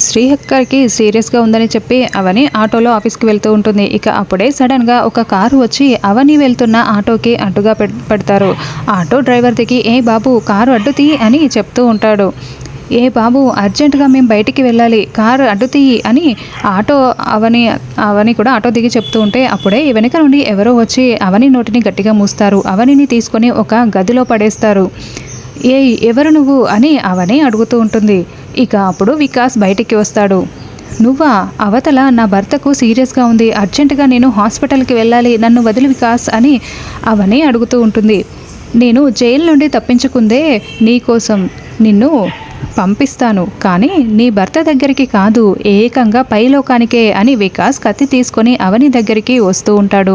శ్రీహక్కర్కి సీరియస్గా ఉందని చెప్పి అవని ఆటోలో ఆఫీస్కి వెళ్తూ ఉంటుంది. ఇక అప్పుడే సడన్గా ఒక కారు వచ్చి అవని వెళ్తున్న ఆటోకి అడ్డుగా పెడతారు. ఆటో డ్రైవర్ దిగి ఏ బాబు కారు అడ్డుతీ అని చెప్తూ ఉంటాడు. ఏ బాబు అర్జెంటుగా మేము బయటికి వెళ్ళాలి. కారు అడ్డుతీయి అని ఆటో అవని అవని కూడా ఆటో దిగి చెప్తూ ఉంటే అప్పుడే వెనుక వెనక నుండి ఎవరో వచ్చి అవని నోటిని గట్టిగా మూస్తారు. అవనిని తీసుకొని ఒక గదిలో పడేస్తారు. ఏ ఎవరు నువ్వు అని అవనే అడుగుతూ ఉంటుంది. ఇక అప్పుడు వికాస్ బయటికి వస్తాడు. నువ్వా? అవతల నా భర్తకు సీరియస్గా ఉంది. అర్జెంటుగా నేను హాస్పిటల్కి వెళ్ళాలి. నన్ను వదిలి వికాస్ అని అవనే అడుగుతూ ఉంటుంది. నేను జైలు నుండి తప్పించుకుందే నీకోసం నిన్ను పంపిస్తాను. కానీ నీ భర్త దగ్గరికి కాదు. ఏకంగా పైలోకానికే అని వికాస్ కత్తి తీసుకొని అవని దగ్గరికి వస్తూ ఉంటాడు.